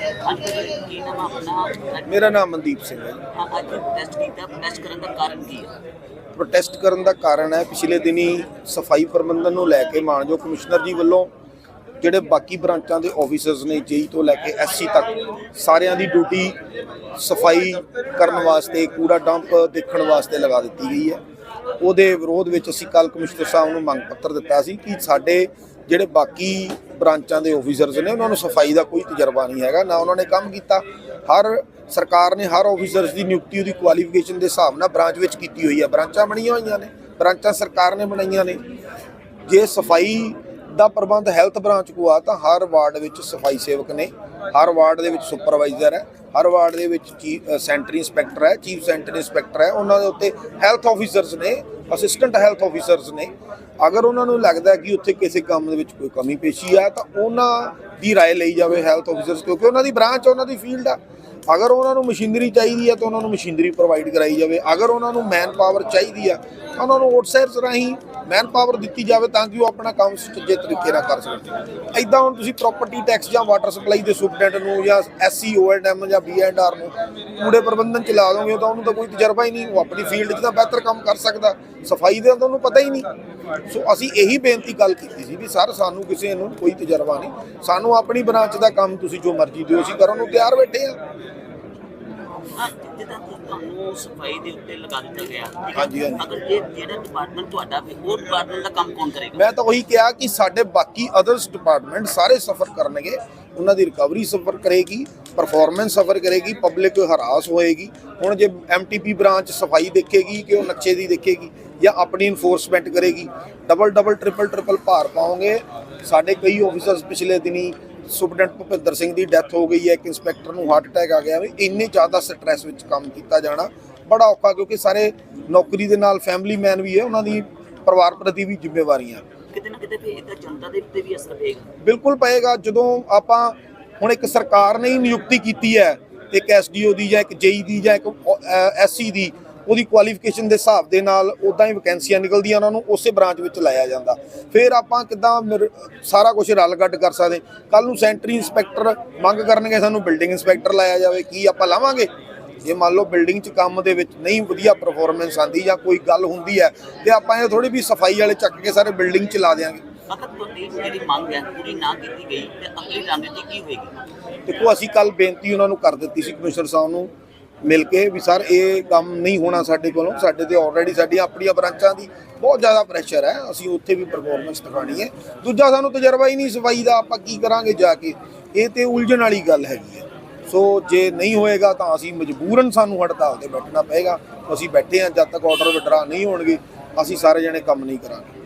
ਕੀ ਨਾਮ ਆਪਣਾ ਮੇਰਾ ਨਾਮ ਮਨਦੀਪ ਸਿੰਘ ਹੈ। ਅੱਜ ਟੈਸਟ ਕੀਤਾ ਟੈਸਟ ਕਰਨ ਦਾ ਕਾਰਨ ਕੀ ਹੈ। ਪ੍ਰੋਟੈਸਟ ਕਰਨ ਦਾ ਕਾਰਨ ਹੈ ਪਿਛਲੇ ਦਿਨੀ ਸਫ਼ਾਈ ਪ੍ਰਬੰਧਨ ਨੂੰ ਲੈ ਕੇ ਮਾਨਯੋਗ ਕਮਿਸ਼ਨਰ ਜੀ ਵੱਲੋਂ ਜਿਹੜੇ ਬਾਕੀ ਬ੍ਰਾਂਚਾਂ ਦੇ ਆਫੀਸਰਸ ਨੇ ਜੇਈ ਤੋਂ ਲੈ ਕੇ ਐਸਸੀ ਤੱਕ ਸਾਰਿਆਂ ਦੀ ਡਿਊਟੀ ਸਫ਼ਾਈ ਕਰਨ ਵਾਸਤੇ, ਕੂੜਾ ਡੰਪ ਦੇਖਣ ਵਾਸਤੇ ਲਗਾ ਦਿੱਤੀ ਗਈ ਹੈ। ਉਹਦੇ ਵਿਰੋਧ ਵਿੱਚ ਅਸੀਂ ਕੱਲ ਕਮਿਸ਼ਨਰ ਸਾਹਿਬ ਨੂੰ ਮੰਗ ਪੱਤਰ ਦਿੱਤਾ ਸੀ ਕਿ ਸਾਡੇ ਜਿਹੜੇ ਬਾਕੀ ਬ੍ਰਾਂਚਾਂ ਦੇ ਆਫੀਸਰਸ ਨੇ, ਉਹਨਾਂ ਨੂੰ ਸਫ਼ਾਈ ਦਾ ਕੋਈ ਤਜਰਬਾ ਨਹੀਂ ਹੈਗਾ, ਨਾ ਉਹਨਾਂ ਨੇ ਕੰਮ ਕੀਤਾ। ਹਰ ਸਰਕਾਰ ਨੇ ਹਰ ਆਫੀਸਰਸ ਦੀ ਨਿਯੁਕਤੀ, ਉਹਦੀ ਕੁਆਲੀਫਿਕੇਸ਼ਨ ਦੇ ਹਿਸਾਬ ਨਾਲ ਬ੍ਰਾਂਚ ਵਿੱਚ ਕੀਤੀ ਹੋਈ ਹੈ ਬ੍ਰਾਂਚਾਂ ਬਣੀਆਂ ਹੋਈਆਂ ਨੇ, ਬ੍ਰਾਂਚਾਂ ਸਰਕਾਰ ਨੇ ਬਣਾਈਆਂ ਨੇ। ਜੇ ਸਫ਼ਾਈ ਦਾ ਪ੍ਰਬੰਧ ਹੈਲਥ ਬ੍ਰਾਂਚ ਕੋ ਆ, ਤਾਂ ਹਰ ਵਾਰਡ ਵਿੱਚ ਸਫ਼ਾਈ ਸੇਵਕ ਨੇ, ਹਰ ਵਾਰਡ ਦੇ ਵਿੱਚ ਸੁਪਰਵਾਈਜ਼ਰ ਹੈ, ਹਰ ਵਾਰਡ ਦੇ ਵਿੱਚ ਚੀਫ ਸੈਂਟਰੀ ਇੰਸਪੈਕਟਰ ਹੈ, ਚੀਫ ਸੈਂਟਰੀ ਇੰਸਪੈਕਟਰ ਹੈ, ਉਹਨਾਂ ਦੇ ਉੱਤੇ ਹੈਲਥ ਆਫੀਸਰਸ ਨੇ ਅਸਿਸਟੈਂਟ ਹੈਲਥ ਆਫੀਸਰਸ ਨੇ ਅਗਰ ਉਹਨਾਂ ਨੂੰ ਲੱਗਦਾ ਕਿ ਉੱਥੇ ਕਿਸੇ ਕੰਮ ਦੇ ਵਿੱਚ ਕੋਈ ਕਮੀ ਪੇਸ਼ੀ ਆ ਤਾਂ ਉਹਨਾਂ ਦੀ رائے ਲਈ ਜਾਵੇ ਹੈਲਥ ਆਫੀਸਰਸ ਕਿਉਂਕਿ ਉਹਨਾਂ ਦੀ ਬ੍ਰਾਂਚ ਉਹਨਾਂ ਦੀ ਫੀਲਡ ਆ ਅਗਰ ਉਹਨਾਂ ਨੂੰ ਮਸ਼ੀਨਰੀ ਚਾਹੀਦੀ ਹੈ ਤਾਂ ਉਹਨਾਂ ਨੂੰ ਮਸ਼ੀਨਰੀ ਪ੍ਰੋਵਾਈਡ ਕਰਾਈ ਜਾਵੇ ਅਗਰ ਉਹਨਾਂ ਨੂੰ ਮੈਨ ਪਾਵਰ ਚਾਹੀਦੀ ਆ ਤਾਂ ਉਹਨਾਂ ਨੂੰ ਆਊਟਸਾਈਡਸ ਰਾਹੀਂ ਮੈਨ ਪਾਵਰ ਦਿੱਤੀ ਜਾਵੇ ਤਾਂ ਕਿ ਉਹ ਆਪਣਾ ਕੰਮ ਸੁਚੱਜੇ ਤਰੀਕੇ ਨਾਲ ਕਰ ਸਕਣ। ਐਦਾਂ ਹੁਣ ਤੁਸੀਂ ਪ੍ਰਾਪਰਟੀ ਟੈਕਸ ਜਾਂ ਵਾਟਰ ਸਪਲਾਈ ਦੇ ਸੁਪਰਡੈਂਟ ਨੂੰ ਜਾਂ ਐਸਸੀ ਓਐਲਐਮ ਜਾਂ ਬੀਐਂਡਆਰ ਨੂੰ ਕੂੜੇ ਪ੍ਰਬੰਧਨ ਚ ਲਾ ਦੋਗੇ ਤਾਂ ਉਹਨੂੰ ਤਾਂ ਕੋਈ ਤਜਰਬਾ ਹੀ ਨਹੀਂ, ਉਹ ਆਪਣੀ ਫੀਲਡ 'ਚ ਤਾਂ ਬਿਹਤਰ ਕੰਮ ਕਰ ਸਕਦਾ। ਸਫ਼ਾਈ ਦਾ ਤਾਂ ਉਹਨੂੰ ਪਤਾ ਹੀ ਨਹੀਂ। ਸੋ ਅਸੀਂ ਇਹੀ ਬੇਨਤੀ ਗੱਲ ਕੀਤੀ ਸੀ ਵੀ ਸਰ, ਸਾਨੂੰ ਕਿਸੇ ਨੂੰ ਕੋਈ ਤਜਰਬਾ ਨਹੀਂ। ਸਾਨੂੰ ਆਪਣੀ ਬ੍ਰਾਂਚ ਦਾ ਕੰਮ ਤੁਸੀਂ ਜੋ ਮਰਜ਼ੀ ਦਿਓ, ਅਸੀਂ ਕਰਨ ਨੂੰ ਤਿਆਰ ਬੈਠੇ ਆ ਹਾਂ ਜਿੱਦਾਂ ਕਿ ਤੁਹਾਨੂੰ ਸਫ਼ਾਈ ਦੇ ਉੱਤੇ ਲਗਾ ਦਿੱਤਾ ਗਿਆ ਠੀਕ ਹੈ? ਹਾਂਜੀ, ਹਾਂਜੀ। ਅਗਰ ਇਹ ਜਿਹੜਾ ਡਿਪਾਰਟਮੈਂਟ ਤੁਹਾਡਾ ਵੀ ਉਹ ਡਿਪਾਰਟਮੈਂਟ ਦਾ ਕੰਮ ਕੌਣ ਕਰੇਗਾ ਮੈਂ ਤਾਂ ਉਹੀ ਕਿਹਾ ਕਿ ਸਾਡੇ ਬਾਕੀ ਅਦਰਸ ਡਿਪਾਰਟਮੈਂਟ ਸਾਰੇ ਸਫਰ ਕਰਨਗੇ ਉਹਨਾਂ ਦੀ ਰਿਕਵਰੀ ਸਫਰ ਕਰੇਗੀ ਪਰਫਾਰਮੈਂਸ ਸਫਰ ਕਰੇਗੀ ਪਬਲਿਕ ਹਰਾਸ ਹੋਏਗੀ ਹੁਣ ਜੇ ਐਮਟੀਪੀ ਬ੍ਰਾਂਚ ਸਫ਼ਾਈ ਦੇਖੇਗੀ ਕਿ ਉਹ ਨਕਸ਼ੇ ਦੀ ਦੇਖੇਗੀ ਜਾਂ ਆਪਣੀ ਇਨਫੋਰਸਮੈਂਟ ਕਰੇਗੀ ਡਬਲ ਡਬਲ ਟ੍ਰਿਪਲ ਟ੍ਰਿਪਲ ਭਾਰ ਪਾਉਂਗੇ ਸਾਡੇ ਕਈ ਆਫੀਸਰਸ ਪਿਛਲੇ ਦਿਨੀ ਸੁਪਰਡੈਂਟ ਭੁਪਿੰਦਰ ਸਿੰਘ ਦੀ ਡੈਥ ਹੋ ਗਈ ਹੈ ਇੱਕ ਇੰਸਪੈਕਟਰ ਨੂੰ ਹਾਰਟ ਅਟੈਕ ਆ ਗਿਆ ਵੀ ਇੰਨੇ ਜ਼ਿਆਦਾ ਸਟ੍ਰੈਸ ਵਿੱਚ ਕੰਮ ਕੀਤਾ ਜਾਣਾ ਬੜਾ ਔਖਾ ਕਿਉਂਕਿ ਸਾਰੇ ਨੌਕਰੀ ਦੇ ਨਾਲ ਫੈਮਿਲੀ ਮੈਨ ਵੀ ਹੈ ਉਹਨਾਂ ਦੀ ਪਰਿਵਾਰ ਪ੍ਰਤੀ ਵੀ ਜ਼ਿੰਮੇਵਾਰੀਆਂ। ਕਿਤੇ ਨਾ ਕਿਤੇ ਫਿਰ ਇਹਦਾ ਜਨਤਾ ਦੇ ਉੱਤੇ ਵੀ ਅਸਰ ਪਏਗਾ। ਬਿਲਕੁਲ ਪਏਗਾ ਜਦੋਂ ਆਪਾਂ ਹੁਣ ਇੱਕ ਸਰਕਾਰ ਨੇ ਹੀ ਨਿਯੁਕਤੀ ਕੀਤੀ ਹੈ ਇੱਕ ਐਸਡੀਓ ਦੀ ਜਾਂ ਇੱਕ ਜੇਈ ਦੀ ਜਾਂ ਇੱਕ ਐਸਸੀ ਦੀ ਉਹਦੀ ਕੁਆਲੀਫਿਕੇਸ਼ਨ ਦੇ ਹਿਸਾਬ ਦੇ ਨਾਲ ਉਦਾਂ ਹੀ ਵੈਕੈਂਸੀਆਂ ਨਿਕਲਦੀਆਂ ਉਹਨਾਂ ਨੂੰ ਉਸੇ ਬ੍ਰਾਂਚ ਵਿੱਚ ਲਾਇਆ ਜਾਂਦਾ। ਫਿਰ ਆਪਾਂ ਕਿਦਾਂ ਸਾਰਾ ਕੁਝ ਰਲ ਗੱਡ ਕਰ ਸਕਦੇ। ਕੱਲ ਨੂੰ ਸੈਂਟਰੀ ਇੰਸਪੈਕਟਰ ਮੰਗ ਕਰਨਗੇ ਸਾਨੂੰ ਬਿਲਡਿੰਗ ਇੰਸਪੈਕਟਰ ਲਾਇਆ ਜਾਵੇ ਕੀ ਆਪਾਂ ਲਾਵਾਂਗੇ? ਜੇ ਮੰਨ ਲਓ ਬਿਲਡਿੰਗ 'ਚ ਕੰਮ ਦੇ ਵਿੱਚ ਨਹੀਂ ਵਧੀਆ ਪਰਫਾਰਮੈਂਸ ਆਂਦੀ ਜਾਂ ਕੋਈ ਗੱਲ ਹੁੰਦੀ ਹੈ ਤੇ ਆਪਾਂ ਇਹ ਥੋੜੀ ਵੀ ਸਫ਼ਾਈ ਵਾਲੇ ਚੱਕ ਕੇ ਸਾਰੇ ਬਿਲਡਿੰਗ 'ਚ ਲਾ ਦਿਆਂਗੇ। ਅਗਰ ਤੁਹਾਡੀ ਜਿਹੜੀ ਮੰਗ ਹੈ ਪੂਰੀ ਨਾ ਕੀਤੀ ਗਈ ਤੇ ਅਗਲੀ ਰਣਨੀਤੀ ਕੀ ਹੋਏਗੀ? ਦੇਖੋ ਅਸੀਂ ਕੱਲ ਬੇਨਤੀ ਉਹਨਾਂ ਨੂੰ ਕਰ ਦਿੱਤੀ ਸੀ ਕਮਿਸ਼ਨਰ ਸਾਹਿਬ ਨੂੰ ਮਿਲ ਕੇ ਵੀ ਸਰ, ਇਹ ਕੰਮ ਨਹੀਂ ਹੋਣਾ ਸਾਡੇ ਕੋਲੋਂ। ਸਾਡੇ ਤੇ ਆਲਰੇਡੀ ਸਾਡੀਆਂ ਆਪਣੀਆਂ ਬ੍ਰਾਂਚਾਂ ਦੀ ਬਹੁਤ ਜ਼ਿਆਦਾ ਪ੍ਰੈਸ਼ਰ ਹੈ। ਅਸੀਂ ਉੱਥੇ ਵੀ ਪਰਫਾਰਮੈਂਸ ਦਿਖਾਣੀ ਹੈ। ਦੂਜਾ ਸਾਨੂੰ ਤਜਰਬਾ ਹੀ ਨਹੀਂ, ਸਫ਼ਾਈ ਦਾ ਆਪਾਂ ਕੀ ਕਰਾਂਗੇ ਜਾ ਕੇ? ਇਹ ਤੇ ਉਲਝਣ ਵਾਲੀ ਗੱਲ ਹੈਗੀ ਹੈ। ਸੋ ਜੇ ਨਹੀਂ ਹੋਏਗਾ ਤਾਂ ਅਸੀਂ ਮਜਬੂਰਨ ਸਾਨੂੰ ਹੜਤਾਲ ਤੇ ਬੈਠਣਾ ਪਏਗਾ। ਅਸੀਂ ਬੈਠੇ ਹਾਂ, ਜਦ ਤੱਕ ਆਰਡਰ ਵਿਡਰਾ ਨਹੀਂ ਹੋਣਗੇ, ਅਸੀਂ ਸਾਰੇ ਜਣੇ ਕੰਮ ਨਹੀਂ ਕਰਾਂਗੇ।